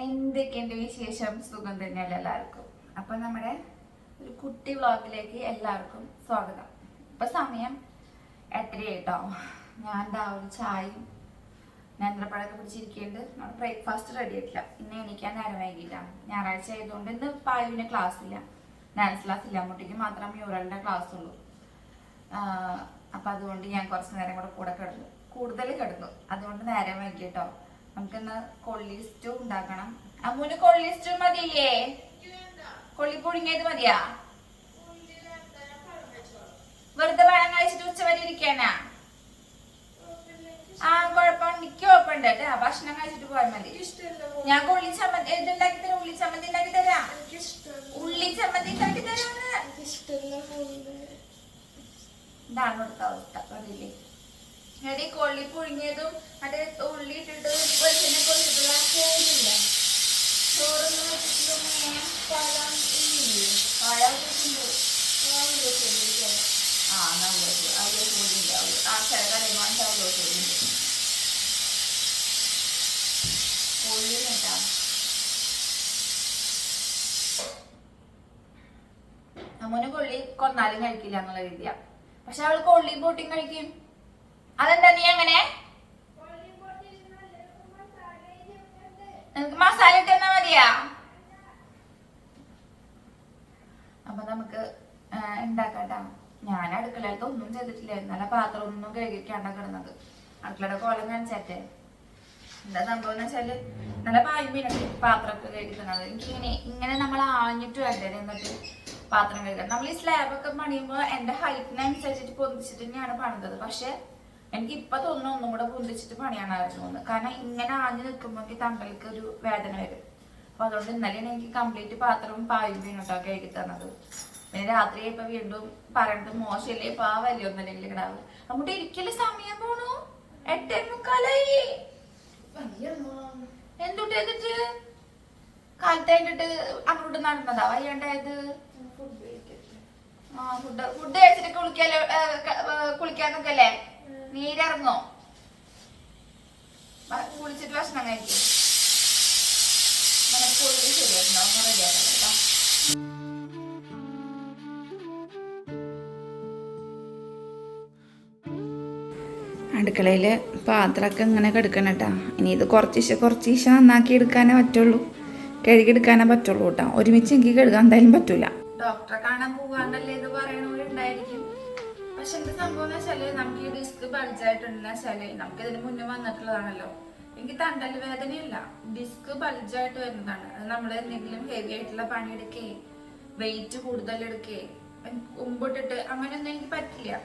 എന്തൊക്കെയുണ്ട് വിശേഷം? സുഖം തന്നെയല്ല എല്ലാവർക്കും? അപ്പൊ നമ്മുടെ ഒരു കുട്ടി വ്ളോഗിലേക്ക് എല്ലാവർക്കും സ്വാഗതം. ഇപ്പൊ സമയം എത്രയായിട്ടോ ഞാൻ എന്താ ഒരു ചായയും നേന്ത്രപ്പഴമൊക്കെ പിടിച്ചിരിക്കുന്നുണ്ട് നമ്മൾ ബ്രേക്ക്ഫാസ്റ്റ് റെഡി ആയിട്ടില്ല. ഇന്ന് എണീക്കാൻ നേരം വൈകിട്ടാണ് ഞായറാഴ്ച ആയതുകൊണ്ട് ഇന്ന് പായുവിന് ക്ലാസ് ഇല്ല. ഡാൻസ് ക്ലാസ് ഇല്ല. മുട്ടിക്ക് മാത്രം മ്യൂറലിന്റെ ക്ലാസ് ഉള്ളൂ. അപ്പൊ അതുകൊണ്ട് ഞാൻ കുറച്ച് നേരം കൂടെ കൂടെ കിടന്നു. കൂടുതൽ കിടന്നു. അതുകൊണ്ട് നേരം വൈകി കേട്ടോ നമുക്കിന്ന് കൊള്ളി സ്റ്റൂ ഉണ്ടാക്കണം. അമ്മൂന് കൊള്ളി സ്റ്റൂ മതിയില്ലേ? കൊള്ളി പുഴുങ്ങിയത് മതിയാ? വെറുതെ പഴം കഴിച്ചിട്ട് ഉച്ച വരെ ഇരിക്കാനാ? ആ കുഴപ്പം എനിക്ക് കുഴപ്പമുണ്ട് കേട്ടാ. ഭക്ഷണം കഴിച്ചിട്ട് പോയാൽ മതി. ഞാൻ ഉള്ളി ചമ്മന്തി ഇതുണ്ടാക്കി തരാം. ഉള്ളി ചമ്മന്തി ഉണ്ടാക്കി തരാം. ഉള്ളി ചമ്മന്തി ഉണ്ടാക്കി തരാം. ഇതാണ് ഇവിടുത്തെ അവസ്ഥ. അതില്ലേ ഈ കൊള്ളി പുഴുങ്ങിയതും അത് ഉള്ളി ഇട്ടിട്ട് വെളിച്ചെണ്ണ കൊള്ളിട്ടുള്ള ചോറില്ല? ചോറൊന്നും വെച്ചിട്ടില്ല പഴം ഇല്ലേ പഴം വെച്ചിട്ടുണ്ട്. ആ ആ കൊള്ളി കൊന്നാലും കഴിക്കില്ല എന്നുള്ള രീതിയാ. പക്ഷെ അവൾ കൊള്ളി പൊട്ടിയും കഴിക്കും. അതെന്താ നീ അങ്ങനെ? നിനക്ക് മസാല ഇട്ടെന്നാ മതിയാ? അപ്പൊ നമുക്ക് ഉണ്ടാക്കാട്ടാ ഞാൻ അടുക്കളയിലത്ത് ഒന്നും ചെയ്തിട്ടില്ല ഇന്നലെ പാത്രം ഒന്നും കഴുകിക്കാണ്ട കിടന്നത്. അടുക്കളയുടെ കോലം കാണിച്ചേ എന്താ സംഭവം എന്ന് വെച്ചാൽ നല്ല പായ്മീനൊക്കെ പാത്രമൊക്കെ കഴുകുന്നത് എനിക്ക് ഇങ്ങനെ ഇങ്ങനെ നമ്മൾ ആഞ്ഞിട്ട് വേണ്ടേ എന്നിട്ട് പാത്രം കഴുകാൻ. നമ്മൾ ഈ സ്ലാബ് ഒക്കെ പണിയുമ്പോൾ എന്റെ ഹൈറ്റിനനുസരിച്ചിട്ട് പൊന്തിച്ചിട്ട് തന്നെയാണ് പണിതത്. പക്ഷെ എനിക്ക് ഇപ്പൊ തോന്നുന്നു ഒന്നും കൂടെ പൊന്തിച്ചിട്ട് പണിയാണായിരുന്നു എന്ന് കാരണം ഇങ്ങനെ ആഞ്ഞു നിൽക്കുമ്പോൾ തണ്ടലിക്ക് ഒരു വേദന വരും. അപ്പൊ അതുകൊണ്ട് ഇന്നലെയാണ് എനിക്ക് കംപ്ലീറ്റ് പാത്രവും പായും വീണോട്ടോ കഴുകി തന്നത്. പിന്നെ രാത്രി ഇപ്പൊ വീണ്ടും പറഞ്ഞിട്ട് മോശമല്ലേ? ഇപ്പൊ ആ വലിയ ഒന്നല്ലെങ്കിൽ കിടാവ് നമ്മുടെ ഇരിക്കൽ സമയം പോണു. എട്ടേ മുക്കാലായി. എന്തുട്ട് എന്നിട്ട്? കാലത്ത് കഴിഞ്ഞിട്ട് അങ്ങോട്ട് നടന്നതാ? വയ്യാണ്ടായത്? ആ ഫുഡ് ഫുഡ് കഴിച്ചിട്ട് കുളിക്കാലോ കുളിക്കാന്നൊക്കെ അല്ലേ? കുളിക്കാൻ നീരിറങ്ങോ? കുളിച്ചിട്ട് ഭക്ഷണം കഴിക്കും. അങ്ങനെ കേട്ടോ. അടുക്കളയിൽ പാത്രമൊക്കെ ഇങ്ങനെ കിടക്കണം കേട്ടോ. ഇനി ഇത് കുറച്ചിശ കുറച്ചിശ നന്നാക്കി എടുക്കാനേ പറ്റുള്ളൂ. കഴുകി കഴുകിയെടുക്കാനേ പറ്റുള്ളൂ കേട്ടോ. ഒരുമിച്ച് എനിക്ക് കഴുകാൻ എന്തായാലും പറ്റൂല. ഡോക്ടറെ കാണാൻ പോകാണ്ടല്ലേ ഇത് പറയണവരുണ്ടായിരിക്കും പക്ഷെ എന്ത് സംഭവം എന്ന് വെച്ചാൽ നമുക്ക് ഈ ഡിസ്ക് ബൾജായിട്ടുണ്ടെന്ന് വെച്ചാൽ നമുക്ക് ഇതിന് മുന്നേ വന്നിട്ടുള്ളതാണല്ലോ. എനിക്ക് തണ്ടൽ വേദനയില്ല. ഡിസ്ക് ബൾജായിട്ട് വരുന്നതാണ്. അത് നമ്മൾ എന്തെങ്കിലും ഹെവി ആയിട്ടുള്ള പണി എടുക്കേ വെയിറ്റ് കൂടുതൽ എടുക്കേ ഉമ്പിട്ടിട്ട് അങ്ങനെയൊന്നും എനിക്ക് പറ്റില്ല.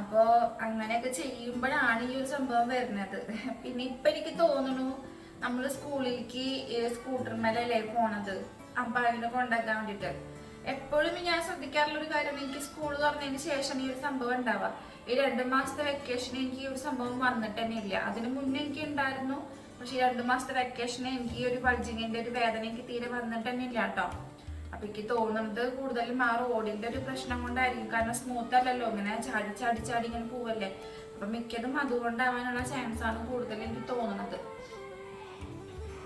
അപ്പോ അങ്ങനെയൊക്കെ ചെയ്യുമ്പോഴാണ് ഈ ഒരു സംഭവം വരുന്നത്. പിന്നെ ഇപ്പൊ എനിക്ക് തോന്നുന്നു നമ്മൾ സ്കൂളിലേക്ക് സ്കൂട്ടർമേലല്ലേ പോണത്? അപ്പൊ അതിനെ കൊണ്ടാക്കാൻ വേണ്ടിട്ട്. എപ്പോഴും ഞാൻ ശ്രദ്ധിക്കാറുള്ള ഒരു കാര്യം എനിക്ക് സ്കൂൾ തുറന്നതിന് ശേഷം ഈ ഒരു സംഭവം ഉണ്ടാവുക. ഈ രണ്ട് മാസത്തെ വെക്കേഷൻ എനിക്ക് ഈ ഒരു സംഭവം വന്നിട്ട് തന്നെ ഇല്ല. അതിന് മുന്നേ എനിക്ക് ഉണ്ടായിരുന്നു. പക്ഷെ രണ്ട് മാസത്തെ വെക്കേഷന് എനിക്ക് ഈ ഒരു പൾജിങ്ങിന്റെ ഒരു വേദന എനിക്ക് തീരെ വന്നിട്ട് തന്നെ ഇല്ല കേട്ടോ. അപ്പൊ എനിക്ക് തോന്നുന്നത് കൂടുതലും ആ റോഡിന്റെ ഒരു പ്രശ്നം കൊണ്ടായിരിക്കും. കാരണം സ്മൂത്ത് അല്ലല്ലോ. ഇങ്ങനെ ചാടി ചാടി ചാടി ഇങ്ങനെ പോവല്ലേ. അപ്പൊ മിക്കതും അതുകൊണ്ടാവാനുള്ള ചാൻസ് ആണ് കൂടുതൽ എനിക്ക് തോന്നുന്നത്.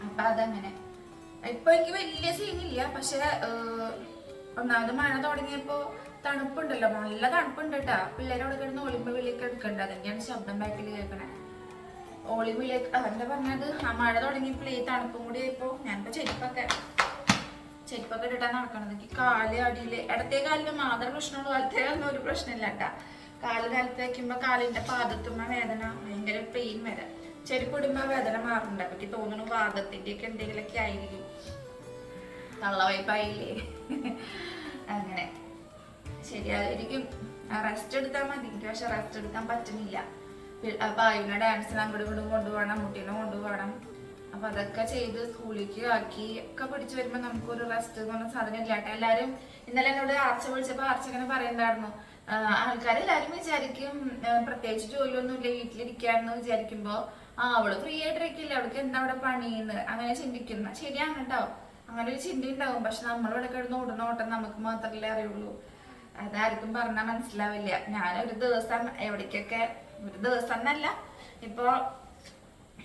അപ്പൊ അതങ്ങനെ. ഇപ്പൊ എനിക്ക് വലിയ സീനില്ല പക്ഷെ ഒന്നാമത് മഴ തുടങ്ങിയപ്പോ തണുപ്പുണ്ടല്ലോ. നല്ല തണുപ്പുണ്ട് കേട്ടാ പിള്ളേരോട് കിടന്ന് ഒളിമ്പ് വിളിയൊക്കെ എടുക്കണ്ട അതൊക്കെയാണ് ശബ്ദം ബാക്കിൽ കേൾക്കണേ. ഒളിമ്പ് വിളിയൊക്കെ എന്താ പറഞ്ഞത്? ആ മഴ തുടങ്ങിയപ്പോൾ ഈ തണുപ്പും കൂടി ആയപ്പോ ഞാനിപ്പോ ചെരുപ്പൊക്കെ ചെരുപ്പൊക്കെ ഇട്ടിട്ടാണ് നടക്കണത്. എനിക്ക് കാൽ അടിയിൽ ഇടത്തെ കാലിന് മാത്രം പ്രശ്നമുള്ളൂ വലത്തെ കാലിന് ഒരു പ്രശ്നമില്ല കേട്ടാ കാൽ നിലത്ത് വെക്കുമ്പോ കാലിന്റെ പാദത്തുമ്മ വേദന ഭയങ്കര പെയിൻ വരാം. ചെരുപ്പ് ഇടുമ്പോ വേദന മാറുന്നുണ്ട് അപ്പൊ തോന്നുന്നു പാദത്തിന്റെ ഒക്കെ എന്തെങ്കിലുമൊക്കെ ആയിരിക്കും. തള്ളവയ്പായില്ലേ അങ്ങനെ. ശരിയായിരിക്കും. റെസ്റ്റ് എടുത്താൽ മതി. എനിക്ക് പക്ഷെ റെസ്റ്റ് എടുക്കാൻ പറ്റുന്നില്ല. അപ്പൊ അയിനെ ഡാൻസിന് അങ്ങോട്ട് ഇങ്ങോട്ടും കൊണ്ടുപോകണം മുട്ടീനെ കൊണ്ടുപോകണം. അപ്പൊ അതൊക്കെ ചെയ്ത് സ്കൂളിലേക്ക് ആക്കി ഒക്കെ പിടിച്ചു വരുമ്പോ നമുക്കൊരു റെസ്റ്റ് എന്ന് പറഞ്ഞ സാധനം ഇല്ലാട്ടെ എല്ലാരും ഇന്നലെ എന്നോട് ആർച്ച വിളിച്ചപ്പോ ആർച്ച ഇങ്ങനെ പറയണ്ടായിരുന്നു ആൾക്കാരെല്ലാരും വിചാരിക്കും പ്രത്യേകിച്ച് ജോലിയൊന്നും ഇല്ല വീട്ടിലിരിക്കാന്ന് വിചാരിക്കുമ്പോ ആ അവൾ ഫ്രീ ആയിട്ടിരിക്കില്ല അവൾക്ക് എന്താ അവിടെ പണിയെന്ന് അങ്ങനെ ചിന്തിക്കുന്ന ശരിയാണ് കേട്ടോ അങ്ങനെ ഒരു ചിന്ത ഉണ്ടാവും പക്ഷെ നമ്മളിവിടെ കിടന്ന് ഓടുന്ന ഓട്ടം നമുക്ക് മാത്രമല്ലേ അറിയുള്ളൂ. അതാർക്കും പറഞ്ഞാൽ മനസ്സിലാവില്ല. ഞാൻ ഒരു ദിവസം എവിടേക്കൊക്കെ ഒരു ദിവസം എന്നല്ല ഇപ്പോ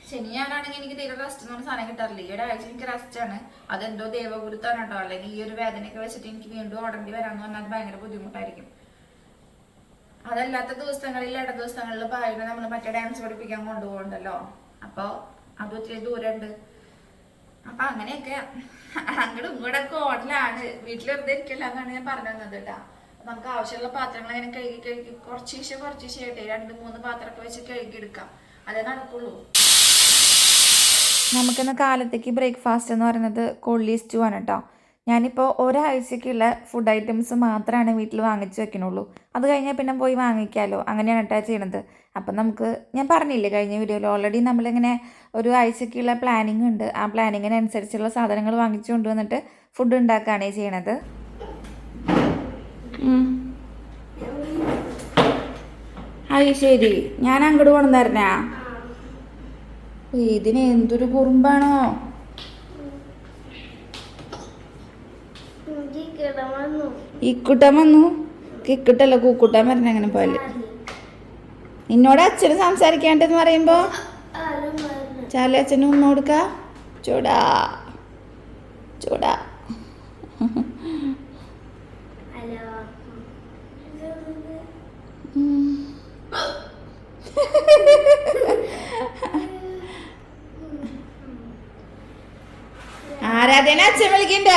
ശനി ഞാനാണെങ്കിൽ എനിക്ക് തീരെ റെസ്റ്റ് എന്ന് പറഞ്ഞ സാധനം കിട്ടാറില്ല. ഈ ഒരാഴ്ച എനിക്ക് റെസ്റ്റ് ആണ്. അതെന്തോ ദേവഗുരുത്താണ് കേട്ടോ. അല്ലെങ്കിൽ ഈ ഒരു വേദനയൊക്കെ വെച്ചിട്ട് എനിക്ക് വീണ്ടും ഓടേണ്ടി വരാന്ന് പറഞ്ഞാൽ അത് ഭയങ്കര ബുദ്ധിമുട്ടായിരിക്കും. അതല്ലാത്ത ദിവസങ്ങളിൽ ഇട ദിവസങ്ങളിൽ പായനെ നമ്മൾ മറ്റേ ഡാൻസ് പഠിപ്പിക്കാൻ കൊണ്ടുപോകണ്ടല്ലോ. അപ്പോൾ അത് ഒത്തിരി ദൂരമുണ്ട്. അപ്പൊ അങ്ങനെയൊക്കെ അങ്ങോട്ടും ഇങ്ങോട്ടൊക്കെ ഓടലാണ്. വീട്ടിൽ വെറുതെ ഇരിക്കില്ല? എന്നാണ് ഞാൻ പറഞ്ഞു തന്നത് കേട്ടാ. നമുക്ക് ആവശ്യമുള്ള പാത്രങ്ങൾ ഇങ്ങനെ കഴുകി കഴുകി കുറച്ചീശെ കുറച്ചീശെ ആയിട്ട് രണ്ട് മൂന്ന് പാത്രമൊക്കെ വെച്ച് കഴുകി എടുക്കാം. അതേ നടക്കുള്ളൂ. നമുക്കിന്ന് കാലത്തേക്ക് ബ്രേക്ക്ഫാസ്റ്റ് എന്ന് പറയുന്നത് കൊള്ളി സ്റ്റൂ ആണ് കേട്ടോ. ഞാനിപ്പോൾ ഒരാഴ്ചക്കുള്ള ഫുഡ് ഐറ്റംസ് മാത്രമാണ് വീട്ടിൽ വാങ്ങിച്ച് വെക്കണുള്ളൂ. അത് കഴിഞ്ഞാൽ പിന്നെ പോയി വാങ്ങിക്കാമല്ലോ അങ്ങനെയാണ് കേട്ടോ ചെയ്യണത്. അപ്പം നമുക്ക് ഞാൻ പറഞ്ഞില്ലേ കഴിഞ്ഞ വീഡിയോയിൽ ഓൾറെഡി നമ്മളിങ്ങനെ ഒരു ആഴ്ചക്കുള്ള പ്ലാനിങ് ഉണ്ട്. ആ പ്ലാനിങ്ങിനനുസരിച്ചുള്ള സാധനങ്ങൾ വാങ്ങിച്ചു കൊണ്ടുവന്നിട്ട് ഫുഡ് ഉണ്ടാക്കുകയാണ് ചെയ്യണത്. അത് ശരി. ഞാൻ അങ്ങോട്ട് കൊണ്ടുതരണാ ഇതിന് എന്തൊരു കുറുമ്പാണോ? ഇക്കുട്ടൻ വന്നു. കിക്കുട്ടല്ല കൂക്കുട്ടാൻ പറഞ്ഞ അങ്ങനെ പോലെ നിന്നോട് അച്ഛന് സംസാരിക്കാണ്ടെന്ന് പറയുമ്പോ? ചാലി അച്ഛനും ഉമ്മ കൊടുക്ക? ചൂടാ. ചൂടാ. ആരാധന അച്ഛൻ വിളിക്കണ്ട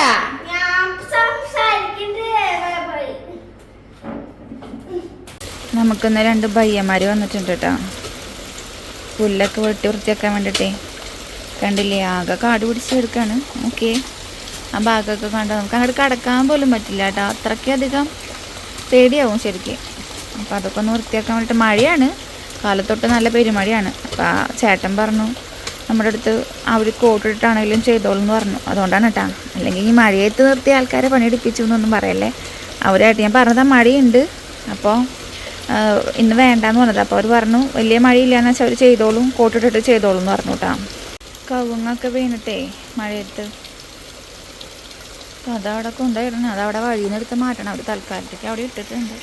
ഞാൻ സംസാരിക്കണ്ടേ ബൈ ബൈ നമുക്കിന്ന് രണ്ട് ഭയ്യന്മാർ വന്നിട്ടുണ്ട് കേട്ടോ. പുല്ലൊക്കെ വെട്ടി വൃത്തിയാക്കാൻ വേണ്ടിയിട്ടേ കണ്ടില്ലേ? ആകെ കാട് പിടിച്ച് എടുക്കാണ് ഓക്കെ. ആ ഭാഗമൊക്കെ കണ്ടോ? നമുക്ക് അങ്ങോട്ട് കടക്കാൻ പോലും പറ്റില്ല കേട്ടോ. അത്രയ്ക്കധികം പേടിയാവും ശരിക്കും. അപ്പോൾ അതൊക്കെ ഒന്ന് വൃത്തിയാക്കാൻ വേണ്ടിയിട്ട് മഴയാണ്. കാലത്തൊട്ട് നല്ല പെരുമഴയാണ്. അപ്പോൾ ആ ചേട്ടൻ പറഞ്ഞു നമ്മുടെ അടുത്ത് അവർ കോട്ടിട്ടാണെങ്കിലും ചെയ്തോളൂ എന്ന് പറഞ്ഞു. അതുകൊണ്ടാണ് കേട്ടോ. അല്ലെങ്കിൽ ഈ മഴയത്ത് നിർത്തിയ ആൾക്കാരെ പണിയെടുപ്പിച്ചു എന്നൊന്നും പറയല്ലേ? അവരായിട്ട് ഞാൻ പറഞ്ഞത് മഴയുണ്ട്. അപ്പോൾ ഇന്ന് വേണ്ടാന്ന് പറഞ്ഞത്. അപ്പോൾ അവർ പറഞ്ഞു വലിയ മഴയില്ലാന്ന് വെച്ചാൽ അവർ ചെയ്തോളും. കോട്ടിട്ടിട്ട് ചെയ്തോളും എന്ന് പറഞ്ഞു കേട്ടോ കവുങ്ങൊക്കെ വീണിട്ടേ മഴയത്ത്. അപ്പോൾ അതവിടെ കൊണ്ടുവരണം അതവിടെ വഴിയിൽ നിന്ന് എടുത്ത് മാറ്റണം. അവർ തൽക്കാലത്തേക്ക് അവിടെ ഇട്ടിട്ടുണ്ട്.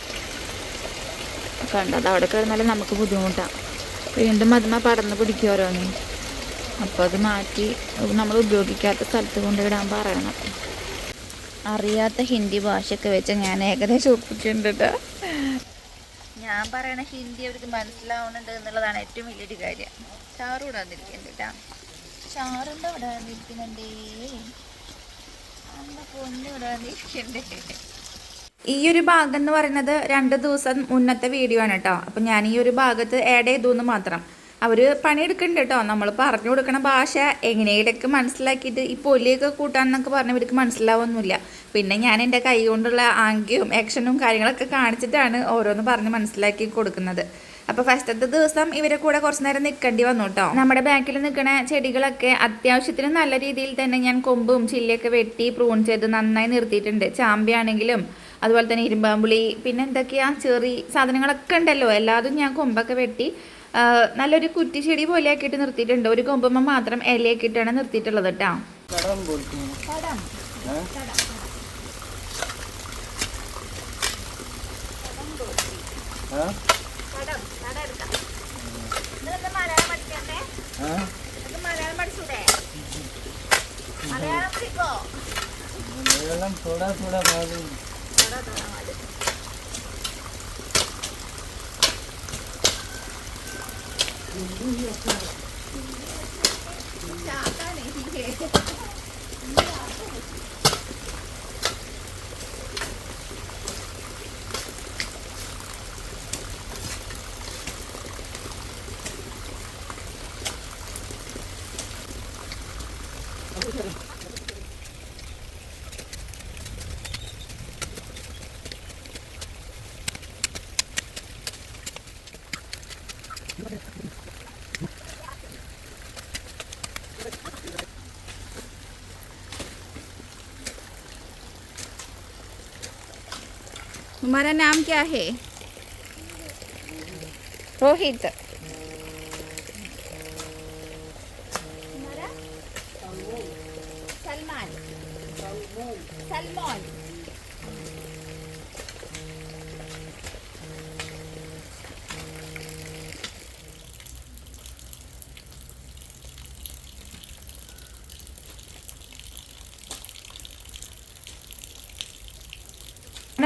കണ്ടത് അതവിടെ കിടന്നാലും നമുക്ക് ബുദ്ധിമുട്ടാണ് വീണ്ടും അതുമ്മ പടർന്ന് പിടിക്കും ഓരോന്നും അപ്പോൾ അത് മാറ്റി നമ്മൾ ഉപയോഗിക്കാത്ത സ്ഥലത്ത് കൊണ്ടുവിടാൻ പറയണം. അറിയാത്ത ഹിന്ദി ഭാഷയൊക്കെ വെച്ച് ഞാൻ ഏകദേശം ഒപ്പിച്ചിട്ടുണ്ട് കേട്ടോ ഞാൻ പറയണ ഹിന്ദി അവർക്ക് മനസ്സിലാവുന്നുണ്ട് എന്നുള്ളതാണ് ഏറ്റവും വലിയൊരു കാര്യം. ഷാറ് ഇവിടെ വന്നിരിക്കുന്നുണ്ട് കേട്ടാ. ചാറുണ്ട് ഇവിടെ പൊന്നു ഈ ഒരു ഭാഗം എന്ന് പറയുന്നത് രണ്ട് ദിവസം മുന്നത്തെ വീഡിയോ ആണ് കേട്ടോ. അപ്പം ഞാൻ ഈ ഒരു ഭാഗത്ത് ആഡ് ചെയ്തു എന്ന് മാത്രം. അവർ പണിയെടുക്കുന്നുണ്ട് കേട്ടോ. നമ്മൾ പറഞ്ഞു കൊടുക്കണ ഭാഷ എങ്ങനെയൊക്കെ മനസ്സിലാക്കിയിട്ട് ഈ പൊലിയൊക്കെ കൂട്ടാന്നൊക്കെ പറഞ്ഞ് ഇവർക്ക് മനസ്സിലാവൊന്നുമില്ല. പിന്നെ ഞാൻ എന്റെ കൈ കൊണ്ടുള്ള ആംഗ്യവും ആക്ഷനും കാര്യങ്ങളൊക്കെ കാണിച്ചിട്ടാണ് ഓരോന്ന് പറഞ്ഞ് മനസ്സിലാക്കി കൊടുക്കുന്നത്. അപ്പോൾ ഫസ്റ്റത്തെ ദിവസം ഇവരെ കൂടെ കുറച്ച് നേരം നിൽക്കേണ്ടി വന്നു കേട്ടോ. നമ്മുടെ ബാക്കിൽ നിൽക്കുന്ന ചെടികളൊക്കെ അത്യാവശ്യത്തിന് നല്ല രീതിയിൽ തന്നെ ഞാൻ കൊമ്പും ചില്ലയൊക്കെ വെട്ടി പ്രൂൺ ചെയ്ത് നന്നായി നിർത്തിയിട്ടുണ്ട്. ചാമ്പിയാണെങ്കിലും അതുപോലെ തന്നെ ഇരുമ്പാമ്പുളി പിന്നെ എന്തൊക്കെയാ? ചെറി സാധനങ്ങളൊക്കെ ഉണ്ടല്ലോ. എല്ലാതും ഞാൻ കൊമ്പൊക്കെ വെട്ടി നല്ലൊരു കുറ്റിച്ചെടി പോലെ ആക്കിയിട്ട് നിർത്തിയിട്ടുണ്ട്. ഒരു കൊമ്പുമ്മ മാത്രം ഇലയാക്കിയിട്ടാണ് നിർത്തിയിട്ടുള്ളത് കേട്ടോ. ഇതൊന്ന് മലയാളം പഠിക്കണ്ടേ? ഇത് മലയാളം പഠിച്ചൂടെ മലയാളം പഠിക്കോ थोड़ा तुम्हारा नाम क्या है? रोहित।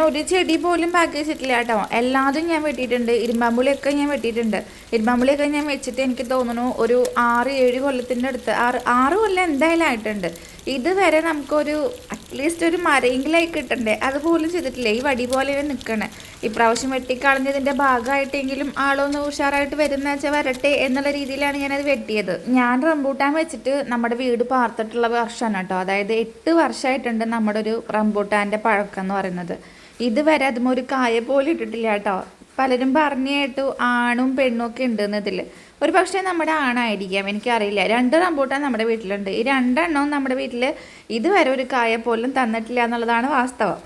ഒരു ചെടി പോലും ബാക്കി വെച്ചിട്ടില്ല കേട്ടോ. എല്ലാതും ഞാൻ വെട്ടിയിട്ടുണ്ട്. ഇരുമ്പാമ്പുളിയൊക്കെ ഞാൻ വെട്ടിയിട്ടുണ്ട്. ഇരുമ്പാമ്പുളിയൊക്കെ ഞാൻ വെച്ചിട്ട് എനിക്ക് തോന്നുന്നു ഒരു ആറ് ഏഴ് കൊല്ലത്തിന്റെ അടുത്ത് ആറ് ആറ് കൊല്ലം എന്തായാലും ആയിട്ടുണ്ട്. ഇതുവരെ നമുക്കൊരു അറ്റ്ലീസ്റ്റ് ഒരു മരയെങ്കിലായി കിട്ടണ്ടേ? അതുപോലും ചെയ്തിട്ടില്ല. ഈ വടി പോലെ നിൽക്കണേ. ഇപ്രാവശ്യം വെട്ടിക്കളഞ്ഞതിന്റെ ഭാഗമായിട്ടെങ്കിലും ആളൊന്ന് ഉഷാറായിട്ട് വരുന്ന വെച്ചാൽ വരട്ടെ എന്നുള്ള രീതിയിലാണ് ഞാനത് വെട്ടിയത്. ഞാൻ റംബൂട്ടാൻ വെച്ചിട്ട് നമ്മുടെ വീട് പാർത്തിട്ടുള്ള വർഷമാണ് കേട്ടോ. അതായത് എട്ട് വർഷമായിട്ടുണ്ട് നമ്മുടെ ഒരു റംബൂട്ടാന്റെ പഴക്കം എന്ന് പറയുന്നത്. ഇതുവരെ അതും ഒരു കായ പോലെ ഇട്ടിട്ടില്ല കേട്ടോ. പലരും പറഞ്ഞു കേട്ടു ആണും പെണ്ണും ഒക്കെ ഉണ്ടെന്ന് ഇതിൽ ഒരു പക്ഷേ നമ്മുടെ ആണായിരിക്കാം എനിക്കറിയില്ല. രണ്ട് റംബൂട്ടാൻ നമ്മുടെ വീട്ടിലുണ്ട്. ഈ രണ്ടെണ്ണവും നമ്മുടെ വീട്ടിൽ ഇതുവരെ ഒരു കായ പോലും തന്നിട്ടില്ല എന്നുള്ളതാണ് വാസ്തവം.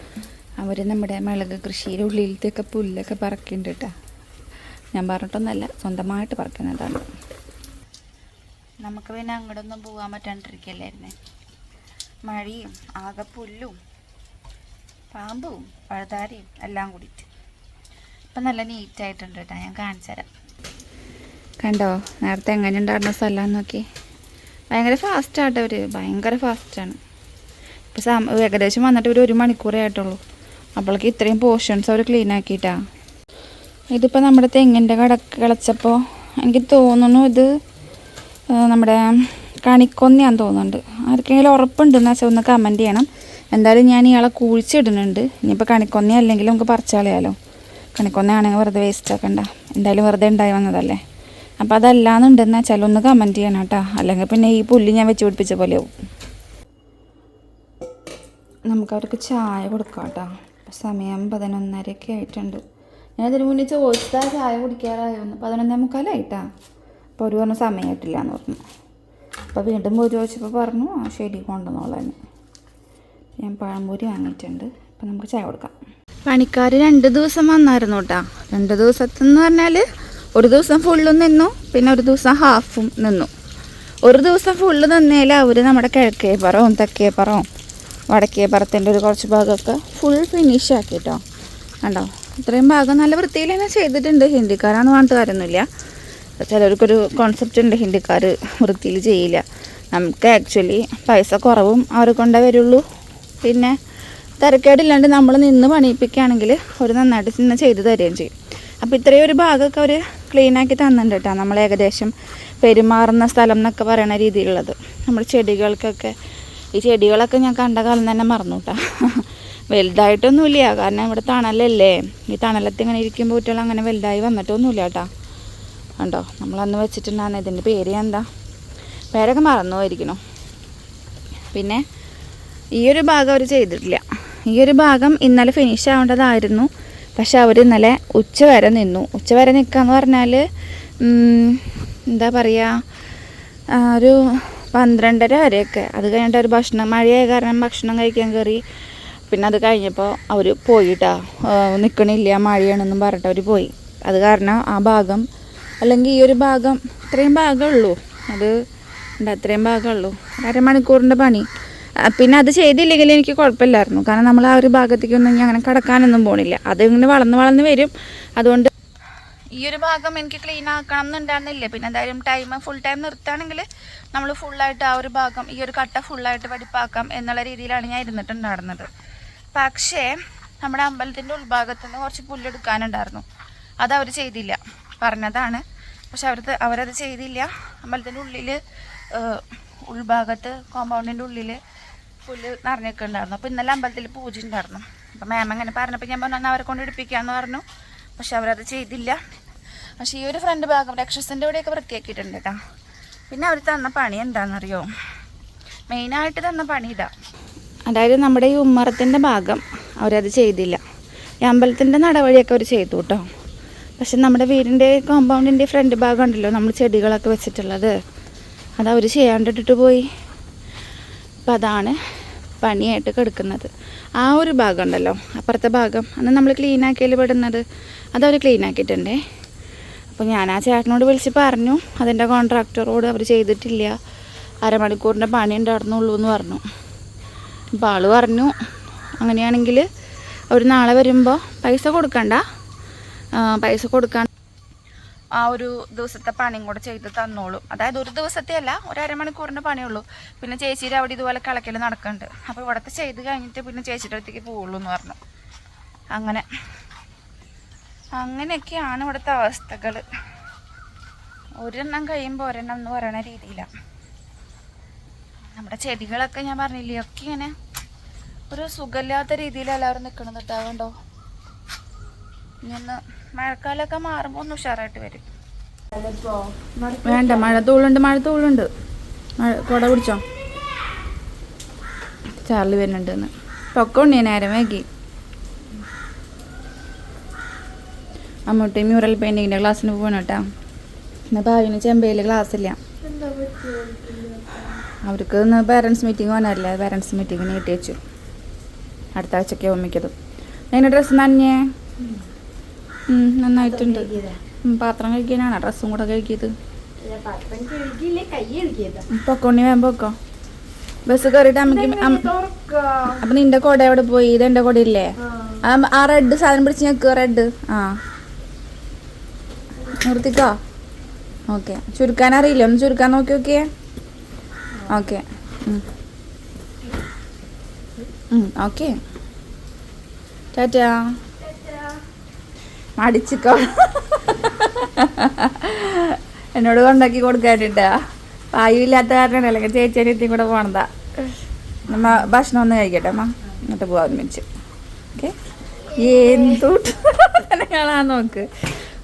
അവർ നമ്മുടെ മിളക് കൃഷിയുടെ ഉള്ളിലത്തെയൊക്കെ പുല്ലൊക്കെ പറക്കുന്നുണ്ട് കേട്ടോ. ഞാൻ പറഞ്ഞിട്ടൊന്നല്ല സ്വന്തമായിട്ട് പറക്കുന്നതാണ്. നമുക്ക് പിന്നെ അങ്ങോട്ടൊന്നും പോകാൻ പറ്റാണ്ടിരിക്കല്ലായിരുന്നേ മഴയും ആകെ പുല്ലും. പാമ്പും പഴുതാരയും എല്ലാം കൂടിയിട്ട്. ഇപ്പം നല്ല നീറ്റായിട്ടുണ്ട് കേട്ടോ. ഞാൻ കാണിച്ചു തരാം. കണ്ടോ? നേരത്തെ എങ്ങനെ ഉണ്ടായിരുന്ന സ്ഥലം നോക്കി. ഭയങ്കര ഫാസ്റ്റാട്ടോ അവർ ഭയങ്കര ഫാസ്റ്റാണ് ഇപ്പം സമ ഏകദേശം വന്നിട്ട് ഒരു ഒരു മണിക്കൂറേ ആയിട്ടുള്ളൂ. അപ്പോഴേക്ക് ഇത്രയും പോർഷൻസ് അവർ ക്ലീൻ ആക്കിയിട്ടാ. ഇതിപ്പോൾ നമ്മുടെ തെങ്ങിന്റെ കട കിളച്ചപ്പോൾ എനിക്ക് തോന്നുന്നു ഇത് നമ്മുടെ കണിക്കൊന്നയാന്ന് തോന്നുന്നുണ്ട്. ആർക്കെങ്കിലും ഉറപ്പുണ്ടെന്ന് വെച്ചാൽ ഒന്ന് കമന്റ് ചെയ്യണം. എന്തായാലും ഞാൻ ഇയാളെ കുഴിച്ചിടുന്നുണ്ട്. ഇനിയിപ്പോൾ കണിക്കൊന്ന അല്ലെങ്കിൽ നമുക്ക് പറിച്ചാലയാലോ കണിക്കൊന്നയാണെങ്കിൽ വെറുതെ വേസ്റ്റ് ആക്കണ്ട. എന്തായാലും വെറുതെ ഉണ്ടായി വന്നതല്ലേ. അപ്പോൾ അതല്ലാന്നുണ്ടെന്ന് വെച്ചാൽ ഒന്ന് കമന്റ് ചെയ്യണം കേട്ടോ. അല്ലെങ്കിൽ പിന്നെ ഈ പുല്ല് ഞാൻ വെച്ച് പിടിപ്പിച്ച പോലെയാവും നമുക്ക് അവർക്ക് ചായ കൊടുക്കാം കേട്ടോ. സമയം പതിനൊന്നരയൊക്കെ ആയിട്ടുണ്ട്. ഞാൻ ഇതിന് മുന്നേ ചോദിച്ചാൽ ചായ കുടിക്കാറായിരുന്നു പതിനൊന്നേ മുക്കാലായിട്ടാ അപ്പോൾ ഒരു പറഞ്ഞു സമയമായിട്ടില്ല എന്ന് പറഞ്ഞു. അപ്പോൾ വീണ്ടും പോയി ചോദിച്ചപ്പോൾ പറഞ്ഞു ആ ശരി കൊണ്ടുവന്നോളാൻ ഞാൻ പഴംപൊരി വാങ്ങിയിട്ടുണ്ട്. അപ്പോൾ നമുക്ക് ചായ കൊടുക്കാം. പണിക്കാർ രണ്ട് ദിവസം വന്നായിരുന്നു കേട്ടോ. രണ്ട് ദിവസത്തെന്ന് പറഞ്ഞാൽ ഒരു ദിവസം ഫുള്ളും നിന്നു പിന്നെ ഒരു ദിവസം ഹാഫും നിന്നു. ഒരു ദിവസം ഫുള്ള് നിന്നേൽ അവർ നമ്മുടെ കിഴക്കേ പറവും തെക്കേ പറവും വടക്കേ പറത്തിന്റെ ഒരു കുറച്ച് ഭാഗമൊക്കെ ഫുൾ ഫിനിഷ് ആക്കി കേട്ടോ കണ്ടോ? ഇത്രയും ഭാഗം നല്ല വൃത്തിയിൽ തന്നെ ചെയ്തിട്ടുണ്ട്. ഹിന്ദിക്കാരാണെന്ന് പറഞ്ഞിട്ട് കാര്യമൊന്നുമില്ല. ചിലർക്കൊരു കോൺസെപ്റ്റ് ഉണ്ട് ഹിന്ദിക്കാർ വൃത്തിയിൽ ചെയ്യില്ല. നമുക്ക് ആക്ച്വലി പൈസ കുറവും അവരെ കൊണ്ടേ വരുള്ളൂ. പിന്നെ തിരക്കേടില്ലാണ്ട് നമ്മൾ നിന്ന് പണിയിപ്പിക്കുകയാണെങ്കിൽ അവർ നന്നായിട്ട് നിന്ന് ചെയ്ത് തരുകയും ചെയ്യും. അപ്പോൾ ഇത്രയും ഒരു ഭാഗമൊക്കെ അവർ ക്ലീനാക്കി തന്നിട്ടുണ്ട് കേട്ടോ. നമ്മൾ ഏകദേശം പെരുമാറുന്ന സ്ഥലം എന്നൊക്കെ പറയുന്ന രീതിയിലുള്ളത്. നമ്മൾ ചെടികൾക്കൊക്കെ ഈ ചെടികളൊക്കെ ഞാൻ കണ്ട കാലം തന്നെ മറന്നു കേട്ടോ. വലുതായിട്ടൊന്നുമില്ല. കാരണം ഇവിടെ തണലല്ലേ. ഈ തണലത്ത് ഇങ്ങനെ ഇരിക്കുമ്പോൾ കുട്ടികൾ അങ്ങനെ വലുതായി വന്നിട്ടൊന്നുമില്ല കേട്ടോ. ഉണ്ടോ നമ്മളന്ന് വെച്ചിട്ടുണ്ടായിരുന്നു. ഇതിന്റെ പേര് എന്താ? പേരൊക്കെ മറന്നു പോയിരിക്കണോ പിന്നെ ഈ ഒരു ഭാഗം അവർ ചെയ്തിട്ടില്ല. ഈ ഒരു ഭാഗം ഇന്നലെ ഫിനിഷ് ആവേണ്ടതായിരുന്നു. പക്ഷെ അവർ ഇന്നലെ ഉച്ച വരെ നിന്നു. ഉച്ച വരെ നിൽക്കാന്ന് പറഞ്ഞാൽ എന്താ പറയുക ഒരു പന്ത്രണ്ടര വരെയൊക്കെ. അത് കഴിഞ്ഞിട്ട് ഒരു ഭക്ഷണം മഴയായ കാരണം ഭക്ഷണം കഴിക്കാൻ കയറി പിന്നെ അത് കഴിഞ്ഞപ്പോൾ അവർ പോയിട്ടാ നിൽക്കണില്ല മഴയാണെന്നും പറഞ്ഞിട്ട് അവർ പോയി. അത് കാരണം ആ ഭാഗം അല്ലെങ്കിൽ ഈ ഒരു ഭാഗം ഇത്രയും ഭാഗമുള്ളൂ അത് ഉണ്ട് അത്രയും ഭാഗമുള്ളൂ അരമണിക്കൂറിന്റെ പണി. പിന്നെ അത് ചെയ്തില്ലെങ്കിൽ എനിക്ക് കുഴപ്പമില്ലായിരുന്നു. കാരണം നമ്മൾ ആ ഒരു ഭാഗത്തേക്കൊന്നും ഇനി അങ്ങനെ കടക്കാനൊന്നും പോണില്ല. അത് ഇങ്ങനെ വളർന്ന് വളർന്ന് വരും. അതുകൊണ്ട് ഈ ഒരു ഭാഗം എനിക്ക് ക്ലീൻ ആക്കണം എന്നുണ്ടായിരുന്നില്ല? പിന്നെ എന്തായാലും ടൈം ഫുൾ ടൈം നിർത്തുകയാണെങ്കിൽ നമ്മൾ ഫുള്ളായിട്ട് ആ ഒരു ഭാഗം ഈ ഒരു കട്ട ഫുള്ളായിട്ട് പഠിപ്പാക്കാം എന്നുള്ള രീതിയിലാണ് ഞാൻ ഇരുന്നിട്ടുണ്ടായിരുന്നത്. പക്ഷേ നമ്മുടെ അമ്പലത്തിന്റെ ഉൾഭാഗത്തു നിന്ന് കുറച്ച് പുല്ലെടുക്കാനുണ്ടായിരുന്നു. അത് അവർ ചെയ്തില്ല. പറഞ്ഞതാണ്. പക്ഷെ അവരത് അവരത് ചെയ്തില്ല. അമ്പലത്തിന്റെ ഉള്ളിൽ ഉൾഭാഗത്ത് കോമ്പൗണ്ടിന്റെ ഉള്ളിൽ പുല്ല് നിറഞ്ഞിട്ടുണ്ടായിരുന്നു. അപ്പോൾ ഇന്നലെ അമ്പലത്തിൽ പൂജ ഉണ്ടായിരുന്നു. അപ്പോൾ മാം അങ്ങനെ പറഞ്ഞപ്പോൾ ഞാൻ പറഞ്ഞു അവരെ കൊണ്ട് എടുപ്പിക്കാമെന്ന് പറഞ്ഞു. പക്ഷെ അവരത് ചെയ്തില്ല. പക്ഷെ ഈ ഒരു ഫ്രണ്ട് ഭാഗം രക്ഷസിന്റെ ഇവിടെയൊക്കെ വൃത്തിയാക്കിയിട്ടുണ്ട് കേട്ടോ പിന്നെ അവർ തന്ന പണി എന്താണെന്നറിയോ മെയിനായിട്ട് തന്ന പണി ഇതാ. അതായത് നമ്മുടെ ഈ ഉമ്മറത്തിന്റെ ഭാഗം അവരത് ചെയ്തില്ല. ഈ അമ്പലത്തിന്റെ നടവഴിയൊക്കെ അവർ ചെയ്തു കേട്ടോ പക്ഷെ നമ്മുടെ വീടിന്റെ കോമ്പൗണ്ടിന്റെ ഫ്രണ്ട് ഭാഗം ഉണ്ടല്ലോ നമ്മൾ ചെടികളൊക്കെ വെച്ചിട്ടുള്ളത്. അതവർ ചെയ്യാണ്ടിട്ടിട്ട് പോയി. അപ്പം അതാണ് പണിയായിട്ട് കിടക്കുന്നത്. ആ ഒരു ഭാഗം ഉണ്ടല്ലോ അപ്പുറത്തെ ഭാഗം. അന്ന് നമ്മൾ ക്ലീൻ ആക്കിയാൽ പെടുന്നത്? അതവർ ക്ലീൻ ആക്കിയിട്ടുണ്ടേ. അപ്പോൾ ഞാൻ ആ ചേട്ടനോട് വിളിച്ച് പറഞ്ഞു അതിന്റെ കോൺട്രാക്ടറോട് അവർ ചെയ്തിട്ടില്ല. അരമണിക്കൂറിന്റെ പണി ഉണ്ടായിരുന്നുള്ളൂ എന്ന് പറഞ്ഞു. അപ്പോൾ ആൾ പറഞ്ഞു അങ്ങനെയാണെങ്കിൽ അവർ നാളെ വരുമ്പോൾ പൈസ കൊടുക്കണ്ട. പൈസ കൊടുക്കാൻ ആ ഒരു ദിവസത്തെ പണിയും കൂടെ ചെയ്ത് തന്നോളും. അതായത് ഒരു ദിവസത്തെ അല്ല ഒരു അരമണിക്കൂറിന്റെ പണിയുള്ളൂ പിന്നെ ചേച്ചിയുടെ അവിടെ ഇതുപോലെ കളക്കൽ നടക്കുന്നുണ്ട് അപ്പോൾ ഇവിടുത്തെ ചെയ്ത് കഴിഞ്ഞിട്ട് പിന്നെ ചേച്ചിയുടെ അടുത്തേക്ക് പോവുള്ളൂ എന്ന് പറഞ്ഞു. അങ്ങനെ. അങ്ങനെയൊക്കെയാണ് ഇവിടുത്തെ അവസ്ഥകൾ ഒരെണ്ണം കഴിയുമ്പോൾ ഒരെണ്ണം എന്ന് പറയുന്ന രീതിയിലാണ് നമ്മുടെ ചെടികളൊക്കെ ഞാൻ പറഞ്ഞില്ലേ ഒക്കെ ഇങ്ങനെ ഒരു സുഖമില്ലാത്ത രീതിയിൽ എല്ലാവരും നിൽക്കണത് കേട്ടോ. ഇനി മഴക്കാലൊക്കെ മഴക്കാലമൊക്കെ മാറുമ്പോൾ ഒന്ന് ഉഷാറായിട്ട് വരും. വേണ്ട മഴ തൂളുണ്ട് മഴ തൂളുണ്ട്. മഴ കുട പിടിച്ചോ? ചാർലി വരുന്നുണ്ട് എന്ന് നേരം വൈകി. അമ്മൂട്ടി മ്യൂറൽ പെയിന്റിങ്ങിന്റെ ക്ലാസ്സിന് പോകണം കേട്ടോ ഇന്ന് ഭാവിന് ചെമ്പയിൽ ക്ലാസ് ഇല്ല. അവർക്ക് ഇന്ന് പേരൻസ് മീറ്റിംഗ് പോകാനല്ലേ പേരൻസ് മീറ്റിംഗ് നീട്ടി വെച്ചു. അടുത്ത ആഴ്ചയ്ക്ക് ഓമിക്കതും അതിന്റെ ഡ്രസ്സ് നനഞ്ഞേ? ഉം, നന്നായിട്ടുണ്ട്. പാത്രം കഴിക്കാനാണ് ഡ്രസ്സും കൂടെ കഴിക്കിയത് കഴുകിയതാ. പൊക്കോണി വേഗം പൊക്കോ. ബസ് കയറിയിട്ട് അമ്മയ്ക്ക് അപ്പൊ നിന്റെ കൊട എവിടെ പോയി? ഇത് എന്റെ കൊട ഇല്ലേ ആ ആ റെഡ് സാധനം പിടിച്ച് ഞെക്കുക റെഡ്. ആ. നിർത്തിക്കോ? ഓക്കെ. ചുരുക്കാൻ അറിയില്ല. ഒന്ന് ചുരുക്കാൻ നോക്കി നോക്കിയേ. ഓക്കെ. ഓക്കെ. ടാറ്റാ. മടിച്ചിക്കോ. എന്നോട് കൊണ്ടാക്കി കൊടുക്കാനിട്ടാ. വായുവില്ലാത്ത കാരണം അല്ലെങ്കിൽ ചേച്ചി എത്തിയും കൂടെ പോണതാ. നമ്മ ഭക്ഷണം ഒന്ന് കഴിക്കട്ടെ അമ്മ. എന്നിട്ട് പോവാൻ വെച്ച് ഓക്കെ? എന്തുട്ട് നോക്ക്.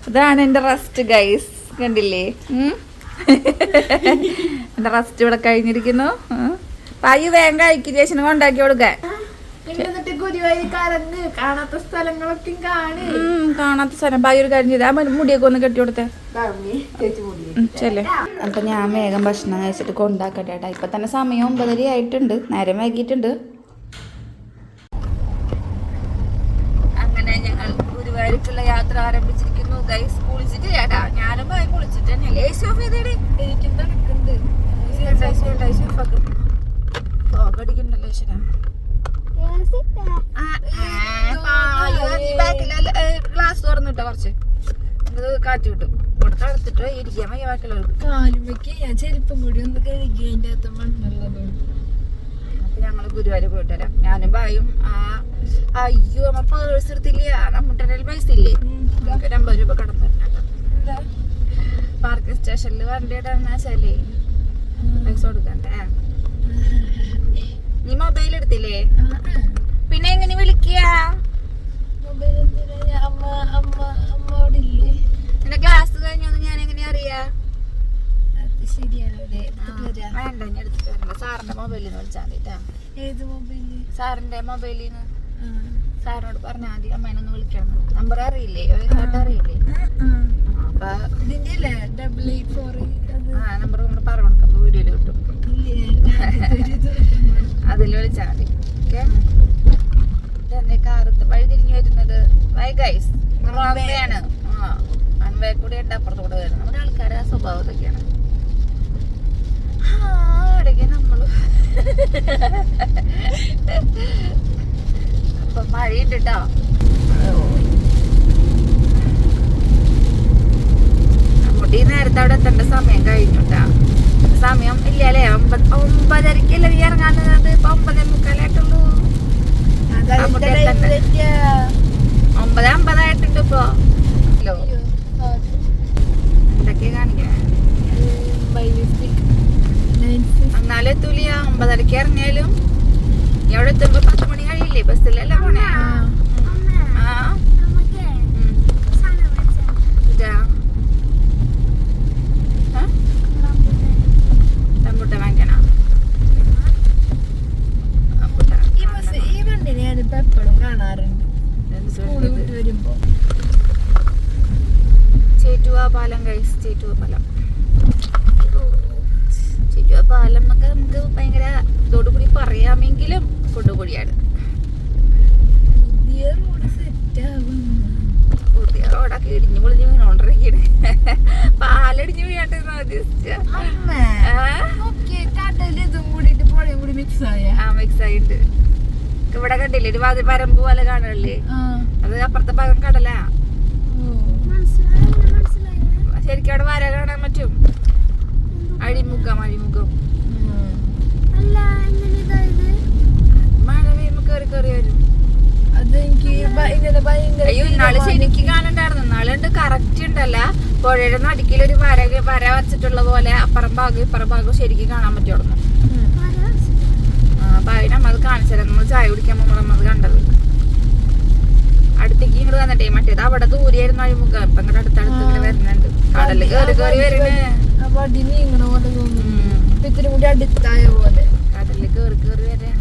ഇതാണ് എന്റെ റെസ്റ്റ് ഗൈസ്. കണ്ടില്ലേ? എന്റെ റെസ്റ്റ് ഇവിടെ കഴിഞ്ഞിരിക്കുന്നു. പായു വേഗം കഴിക്കും ചേച്ചിനെ കൊണ്ടാക്കി കൊടുക്കാൻ. എന്നിട്ട് കാണാത്ത സ്ഥലങ്ങളൊക്കെ കാണ്. കാണാത്ത സ്ഥലം. പായു ഒരു കാര്യം ചെയ്ത്. ആ മുടിയൊക്കെ ഒന്ന് കെട്ടി കൊടുത്തേ. ചെല്ലേ. അപ്പൊ ഞാൻ വേഗം ഭക്ഷണം കഴിച്ചിട്ട് കൊണ്ടാക്കട്ടെ ഏട്ടാ ഇപ്പൊ തന്നെ സമയം ഒമ്പതര ആയിട്ടുണ്ട്. നേരം വൈകിട്ടുണ്ട് അങ്ങനെ ഞങ്ങൾ ഗുരുവായൂരിക്കുള്ള യാത്ര ആരംഭിച്ചിരിക്കുന്നു. ഗൈസ് കുളിച്ചിട്ട് ചേട്ടാ ഞാനും പോയി കുളിച്ചിട്ട് തന്നെ ലേസ് ഓഫ് ചെയ്തേടി? എനിക്കും നടക്കുന്നുണ്ട് പോകടിക്കണ്ടല്ലോ ഈശ്വരാ. ഗ്ലാസ് തുറന്നിട്ടോ കുറച്ച്. കാറ്റ് കിട്ടും ഇവിടെ തടുത്തിട്ടോ ഇരിക്കാൻ വയ്യ ബാക്കിയുള്ളവർക്ക്. കാലുമ്പക്ക് ഞാൻ ചെരുപ്പും കൂടി ഒന്ന് കഴുകി അതിന്റെ അകത്ത് മണ്ണുള്ളതുകൊണ്ട് അപ്പൊ ഞങ്ങൾ ഗുരുവായൂർ പോയിട്ട് വരാം. ഞാനും ബായും ആ അയ്യോ അമ്മ പേഴ്സ് എടുത്തില്ല? നമ്മുടെ കയ്യിൽ പൈസ ഇല്ലേ? നമുക്ക് ഒരു അമ്പത് രൂപ കടന്നു പാർക്കിംഗ് സ്റ്റേഷനിൽ വണ്ടി ഇടാന്ന് വെച്ചാലേ. പൈസ കൊടുക്കണ്ടേ? നീ മൊബൈൽ എടുത്തില്ലേ? പിന്നെ എങ്ങനെ വിളിക്കുക നിന്റെ ക്ലാസ് കഴിഞ്ഞൊന്നും ഞാൻ എങ്ങനെ അറിയാ? വേണ്ട ഞാൻ എടുത്തിട്ട് വരണ്ട. സാറിന്റെ മൊബൈലിൽ നിന്ന് വിളിച്ചാൽ മതി സാറിന്റെ മൊബൈലിൽ നിന്ന് സാറിനോട് പറഞ്ഞാൽ മതി അമ്മേനൊന്ന് വിളിക്കണം നമ്പർ അറിയില്ലേ? അറിയില്ലേ? അപ്പൊ ഇതിന്റെ അല്ലേ ഡബിൾ എയ്റ്റ് ഫോർ ആ നമ്പർ പറഞ്ഞു കൊടുക്കാം അപ്പൊ വീഡിയോയിൽ കിട്ടും ഇല്ലേ അതിൽ വിളിച്ചാൽ മതി ഓക്കെ ഇതെന്നെ കാറത്ത് വഴി തിരിഞ്ഞു വരുന്നത് വൈ ഗൈസ് ആണ് ആ വൺവേ കൂടി ഉണ്ട് അപ്പുറത്തൂടെ വരുന്നത് നമ്മുടെ ആൾക്കാരെ ആ സ്വഭാവത്തൊക്കെയാണ്. ആ, നമ്മൾ. അപ്പൊ മഴയുണ്ട് കേട്ടോ നമ്മുടെ ഈ നേരത്തെ അവിടെ എത്തേണ്ട സമയം കഴിഞ്ഞു കേട്ടാ സമയം ഇല്ല അല്ലേ ഒമ്പത് ഒമ്പതരക്കല്ലേ നീ ഇറങ്ങാൻ നിന്നത്? ഇപ്പൊ ഒമ്പതേ മുക്കാലായിട്ടുള്ളൂ. എത്തണ്ടേ? ഒമ്പത് അമ്പതായിട്ടുണ്ട് ഇപ്പൊ. ഹലോ എന്തൊക്കെയാ കാണിക്കണേ? എന്നാലും എത്തൂല ഒമ്പതരക്ക് ഇറങ്ങിയാലും. എവിടെ എത്തുമ്പോ പത്ത് മണി കഴിയില്ലേ? ബസ്സിലല്ലേ പോണേ? ആ ഉം. ഇതാ ആ? റംബൂട്ടാൻ വാങ്ങിക്കണോ റംബൂട്ടാൻ. ഈ ബസ് ഈ വണ്ടി ഞാനിപ്പോ എപ്പോഴും കാണാറുണ്ട് എന്ത് സ്കൂളിൽ സുഖം. വിട്ട് വരുമ്പോ. ചേറ്റുവ പാലം ഗൈസ് ചേറ്റുവ പാലം. ചേറ്റുവ പാലം എന്നൊക്കെ നമുക്ക് ഭയങ്കര ഇതോടുകൂടി പറയാമെങ്കിലും കൊണ്ടുകൂടിയാണ് പുതിയ റോഡ് സെറ്റ് ആവും പുതിയ റോഡൊക്കെ ഇടിഞ്ഞു പൊളിഞ്ഞ് വീണോണ്ടിരിക്കണ് പാലടിഞ്ഞ് കൂടി മിക്സ് ആയ. ആ മിക്സ് ആയിട്ട്. ഇവിടെ കണ്ടില്ലേ? ഒരു വാതി വരമ്പ് പോലെ കാണല്ലേ അത് അപ്പുറത്തെ ഭാഗം കടലാ. ശരിക്കും അവിടെ വര കാണാൻ പറ്റും. അഴിമുഖം അഴിമുഖം. മഴ പെയ്യുമ്പോ കയറി കയറി വരും. അയ്യോ ഇന്നാൾ ശരിക്കും കാണണ്ടായിരുന്നു. ഇന്നാളുണ്ട് കറക്റ്റ് ഉണ്ടല്ല. പുഴയുടെ നടുക്കിൽ ഒരു വര വര വച്ചിട്ടുള്ള പോലെ അപ്പുറം ഭാഗം ഇപ്പുറം ഭാഗം ശരിക്കും കാണാൻ പറ്റുമായിരുന്നു അപ്പൊ അതിന് നമ്മത് കാണിച്ചു തരാം നമ്മൾ ചായ കുടിക്കാൻ പോകുമ്പോൾ നമ്മത് കണ്ടത്. അടുത്തേക്ക് ഇങ്ങോട്ട് വന്നിട്ടേ മറ്റേത് അവിടെ ദൂരെയായിരുന്നു അഴിമുഖം. ഇപ്പൊ ഇങ്ങോട്ട് അടുത്തടുത്ത് ഇങ്ങനെ വരുന്നുണ്ട്. കടൽ കയറി കയറി. ഇപ്പൊ ഇത്തിരി കൂടി അടുത്തായ പോലെ. കടലിൽ കയറി കയറി വരെ.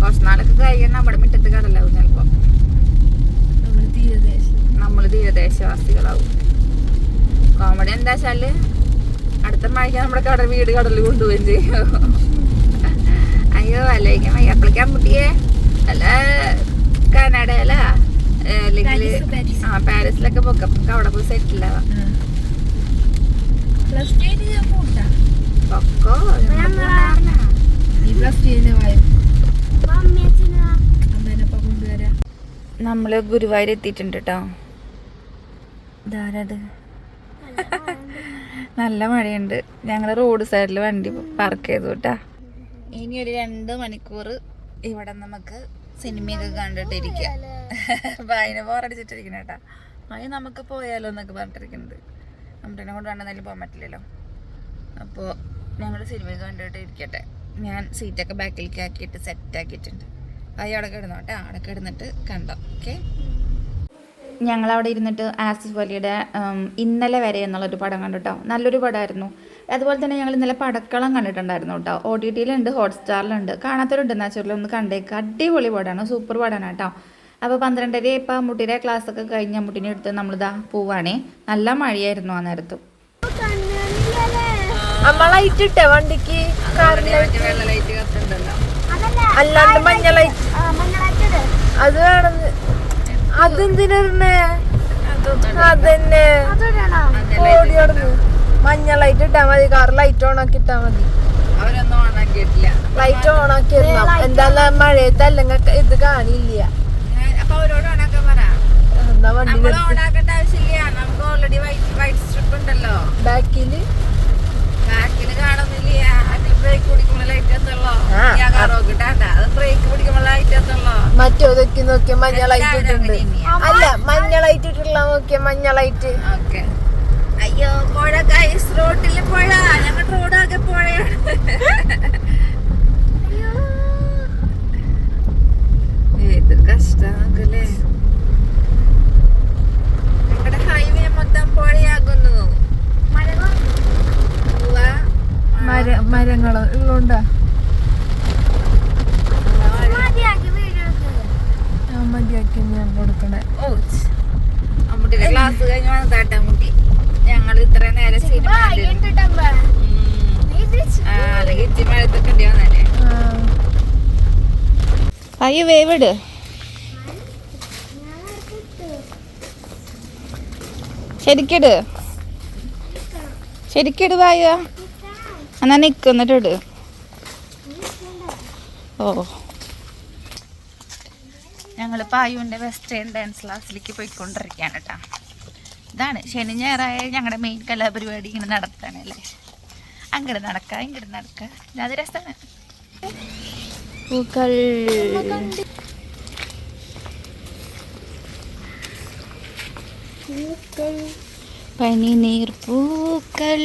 കുറച്ച് നാളൊക്കെ കഴിയാൻ നമ്മുടെ മുറ്റത്ത് കടലാവും ചിലപ്പോ. നമ്മൾ തീരദേശം. നമ്മൾ തീരദേശവാസികളാവും. കോമഡി എന്താ വെച്ചാൽ അടുത്ത മഴയ്ക്ക് നമ്മുടെ കടൽ വീട് കടലിൽ കൊണ്ടുപോവുകയും ചെയ്യും. അയ്യോ അല്ലെങ്കിൽ മയ്യപ്പളിക്കാൻ കുട്ടിയെ അല്ല കാനഡയില അല്ലെങ്കിൽ. ആ പാരീസിലൊക്കെ പോക്കാം. നമുക്ക് അവിടെ പോയി സെറ്റിൽ ആവാം. പൊക്കോ? നമ്മൾ ഗുരുവായൂർ എത്തിയിട്ടുണ്ട് കേട്ടോ നല്ല മഴയുണ്ട്. ഞങ്ങൾ റോഡ് സൈഡിൽ വണ്ടി പാർക്ക് ചെയ്തു കേട്ടാ ഇനി ഒരു രണ്ട് മണിക്കൂർ ഇവിടെ നമുക്ക് സിനിമയൊക്കെ കണ്ടിട്ടിരിക്കാം. അതിന് ബോറടിച്ചിട്ടിരിക്കണ കേട്ടാ. അതിന് നമുക്ക് പോയാലോ എന്നൊക്കെ പറഞ്ഞിട്ടിരിക്കുന്നത് നമ്മുടെ കൊണ്ട് വേണ്ടെന്നാലും പോകാൻ പറ്റില്ലല്ലോ. അപ്പോൾ ഞങ്ങൾ സിനിമ കണ്ടിട്ട് ഇരിക്കട്ടെ. ഞാൻ സീറ്റൊക്കെ ബാക്കിലേക്ക് ആക്കിയിട്ട് സെറ്റ് ആക്കിയിട്ടുണ്ട്. അയ്യ അവിടെ കിടന്നോട്ടെ അവിടെ കിടന്നിട്ട് കണ്ടോ. ഓക്കെ ഞങ്ങളവിടെ ഇരുന്നിട്ട് ആസിഫ് അലിയുടെ ഇന്നലെ വരെ എന്നുള്ളൊരു പടം കണ്ടു കേട്ടോ. നല്ലൊരു പടമായിരുന്നു. അതുപോലെ തന്നെ ഞങ്ങൾ ഇന്നലെ പടക്കളം കണ്ടിട്ടുണ്ടായിരുന്നു കേട്ടോ. ഒ ടി ടിയിലുണ്ട് ഹോട്ട്സ്റ്റാറിലുണ്ട് കാണാത്തവരുണ്ട് നാച്ചുറലി ഒന്ന് കണ്ടേക്ക്. അടിപൊളി പടമാണ് സൂപ്പർ പടമാണ് കേട്ടോ. അപ്പോൾ പന്ത്രണ്ടര ഇപ്പം അമ്മൂട്ടിയുടെ ക്ലാസ്സൊക്കെ കഴിഞ്ഞ് അമ്മൂട്ടിനെ എടുത്ത് നമ്മളിതാ പോവാണേ. നല്ല മഴയായിരുന്നു ആ നേരത്ത്. അമ്മ ലൈറ്റ് ഇട്ടേ വണ്ടിക്ക്. അല്ലാണ്ട് മഞ്ഞ ലൈറ്റ് അത് വേണമെന്ന് അതെന്തിനേ അതന്നെ ഓടി നടന്നു മഞ്ഞ ലൈറ്റ് ഇട്ടാ മതി. കാർ ലൈറ്റ് ഓൺ ആക്കി ഇട്ടാ മതി ലൈറ്റ് ഓൺ ആക്കി ഇടണം എന്താ മഴയത്ത് അല്ലെങ്കിൽ ഇത് കാണില്ല. മറ്റോ എന്താ വണ്ടി നമ്മൾ ഓണാക്കേണ്ട ആവശ്യമില്ല. നമുക്ക് ഓൾറെഡി വൈറ്റ് വൈറ്റ് സ്ട്രിപ്പ് ഉണ്ടല്ലോ. ബാക്കിൽ? ബാക്കിൽ കാണുന്നില്ല. അതിൽ ബ്രേക്ക് പിടിക്കുമ്പോൾ ലൈറ്റ് എത്തുള്ളൂ? ഞാൻ അത് ബ്രേക്ക് പിടിക്കുമ്പോൾ ലൈറ്റ് എത്തുള്ളൂ? മറ്റേതൊക്കെ നോക്കിയ മഞ്ഞ ലൈറ്റ് ഇട്ടിട്ടുണ്ട്. അല്ല മഞ്ഞ ലൈറ്റ് ഇട്ടിട്ടുള്ള നോക്കിയ മഞ്ഞ ലൈറ്റ് ഓക്കെ. അയ്യോ പുഴ ഗൈസ് റോട്ടിൽ പുഴ ഞങ്ങളുടെ റോഡാകെ പുഴയാണ് ഏത് കഷ്ടല്ലേ ഞങ്ങളുടെ ഹൈവേ മൊത്തം പുഴയാകുന്നു ഉവ്വ. മര മരങ്ങൾ ഉള്ളോണ്ടാ. മതിയാക്കി ഞാൻ കൊടുക്കണേ. ഓ അമ്മൂട്ടിയുടെ ക്ലാസ് കഴിഞ്ഞ് വന്നതാട്ടെ അമ്മൂട്ടി. ഞങ്ങൾ ഇത്ര നേരം സിനിമ അയ്യോ വേവിട്. ശരിക്കിട്. ശരിക്കിട് വായ. എന്നാ നിക്കുന്നിട്ട് ഇട് ഓ. ഞങ്ങൾ പായുവിന്റെ വെസ്റ്റേൺ ഡാൻസ് ക്ലാസ്സിലേക്ക് പോയിക്കൊണ്ടിരിക്കുകയാണ് കേട്ടോ ഇതാണ്. ശനി ഞായറായ ഞങ്ങളുടെ മെയിൻ കലാപരിപാടി ഇങ്ങനെ നടത്താനല്ലേ അങ്ങോട്ട് നടക്കാം ഇങ്ങോട്ട് നടക്കാം. അത് രസമാണ് പൂക്കൾ. പനിനീർ പൂക്കൾ.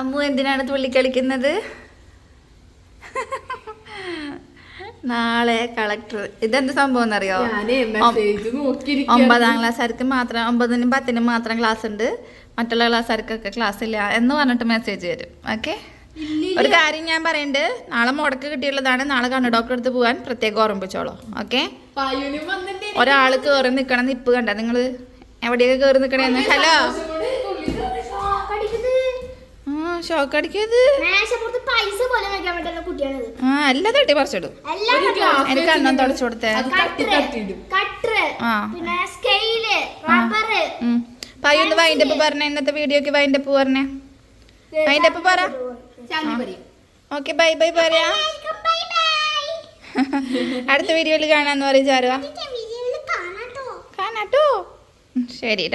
അമ്മു എന്തിനാണ് തുള്ളി കളിക്കുന്നത്? നാളെ കളക്ടർ. ഇതെന്ത് സംഭവം എന്നറിയോ? ഒമ്പതാം ക്ലാസ്സുകാർക്ക് മാത്രം ഒമ്പതിനും പത്തിനും മാത്രം ക്ലാസ് ഉണ്ട് മറ്റുള്ള ക്ലാസ് ആർക്കൊക്കെ ക്ലാസ് ഇല്ല എന്ന് പറഞ്ഞിട്ട് മെസ്സേജ് വരും. ഓക്കെ ഒരു കാര്യം ഞാൻ പറയണ്ട്. നാളെ മുടക്ക് കിട്ടിയുള്ളതാണ്. നാളെ കണ്ണു ഡോക്ടറെ അടുത്ത് പോകാൻ പ്രത്യേകം ഓർമ്മിപ്പിച്ചോളൂ. ഓക്കെ? ഒരാൾ കേറി നിൽക്കണം നിപ്പ് കണ്ട. നിങ്ങൾ എവിടെയൊക്കെ കേറി നിൽക്കണേന്ന് ഹലോ? ഷോക്ക് അടിക്കത് ആ അല്ല തട്ടി പറിച്ചിടും. എല്ലാം എനിക്ക് അണ്ണം തുടച്ചു കൊടുത്തേ ആ. പയ്യൊന്ന് വൈൻഡപ്പ് പറഞ്ഞേ. ഇന്നത്തെ വീഡിയോക്ക് വൈൻഡപ്പ് പറഞ്ഞേ. അതിന്റെ ഒപ്പം പറ. ഓക്കെ ബൈ ബൈ പറയാം. അടുത്ത വീഡിയോയിൽ കാണാന്ന് പറയും ചാരുവാ. കാണാട്ടോ. ശരി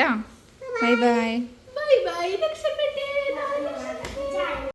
ബൈ ബൈ. Bye bye